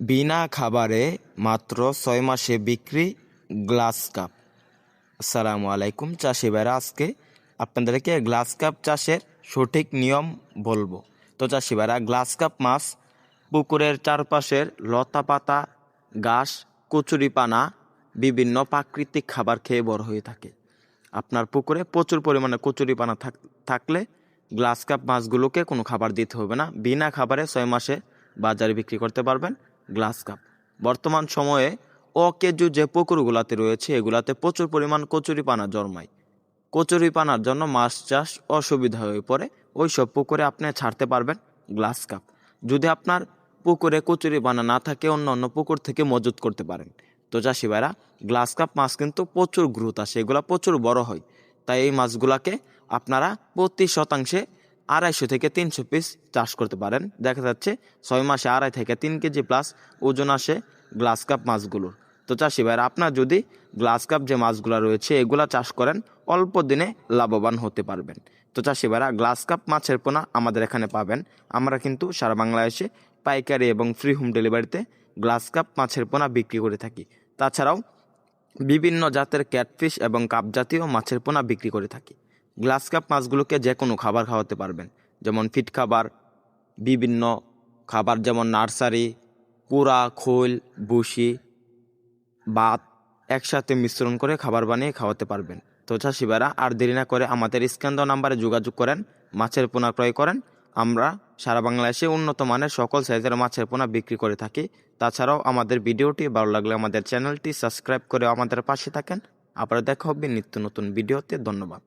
বিনা খাবারে মাত্র ছয় মাসে বিক্রি গ্লাস কাপ। আসসালামু আলাইকুম চাষি ভাইরা, আজকে আপনাদেরকে গ্লাস কাপ চাষের সঠিক নিয়ম বলব। তো চাষি ভাইরা, গ্লাস কাপ মাছ পুকুরের চারপাশের লতা পাতা, ঘাস কচুরিপানা বিভিন্ন প্রাকৃতিক খাবার খেয়ে বড় হয়ে থাকে। আপনার পুকুরে প্রচুর পরিমাণে কচুরিপানা থাক- থাকলে গ্লাস কাপ মাছগুলোকে কোনো খাবার দিতে হবে না। বিনা খাবারে ছয় মাসে বাজারে বিক্রি করতে পারবেন। Glass cup. বর্তমান সময়ে অকেজু যে পুকুরগুলাতে রয়েছে, এগুলাতে প্রচুর পরিমাণ কচুরিপানা জন্মায়। কচুরিপানার জন্য মাছ চাষ অসুবিধা হয়ে পড়ে। ওই সব পুকুরে আপনি ছাড়তে পারবেন গ্লাস কাপ। যদি আপনার পুকুরে কচুরিপানা না থাকে, অন্য অন্য পুকুর থেকে মজুত করতে পারেন। তো চাষি ভাইরা, গ্লাস কাপ মাছ কিন্তু প্রচুর গ্রোথ আসে, এগুলা প্রচুর বড় হয়। তাই এই মাছগুলাকে আপনারা প্রতি শতাংশে আড়াইশো থেকে তিনশো পিস চাষ করতে পারেন। দেখা যাচ্ছে ছয় মাসে আড়াই থেকে তিন কেজি প্লাস ওজন আসে গ্লাস কাপ মাছগুলোর। তো চাষি ভাইরা, আপনার যদি গ্লাস কাপ যে মাছগুলো রয়েছে, এগুলা চাষ করেন, অল্প দিনে লাভবান হতে পারবেন। তো চাষি ভাইরা গ্লাস কাপ মাছের পোনা আমাদের এখানে পাবেন। আমরা কিন্তু সারা বাংলাদেশে পাইকারি এবং ফ্রি হোম ডেলিভারিতে গ্লাস কাপ মাছের পোনা বিক্রি করে থাকি। তাছাড়াও বিভিন্ন জাতের ক্যাটফিশ এবং কাপ জাতীয় মাছের পোনা বিক্রি করে থাকি। গ্লাস কাপ মাছগুলোকে যে কোনো খাবার খাওয়াতে পারবেন। যেমন ফিট খাবার, বিভিন্ন খাবার যেমন নার্সারি, কুড়া, খোল বুসি ভাত একসাথে মিশ্রণ করে খাবার বানিয়ে খাওয়াতে পারবেন। তো চাষিবারা আর দেরি না করে আমাদের স্ক্যান নাম্বারে যোগাযোগ করেন, মাছের পোনা ক্রয় করেন। আমরা সারা বাংলাদেশে উন্নত মানের সকল সাইজের মাছের পোনা বিক্রি করে থাকি। তাছাড়াও আমাদের ভিডিওটি ভালো লাগলে আমাদের চ্যানেলটি সাবস্ক্রাইব করে আমাদের পাশে থাকেন। আবার দেখা হবে নিত্য নতুন ভিডিওতে। ধন্যবাদ।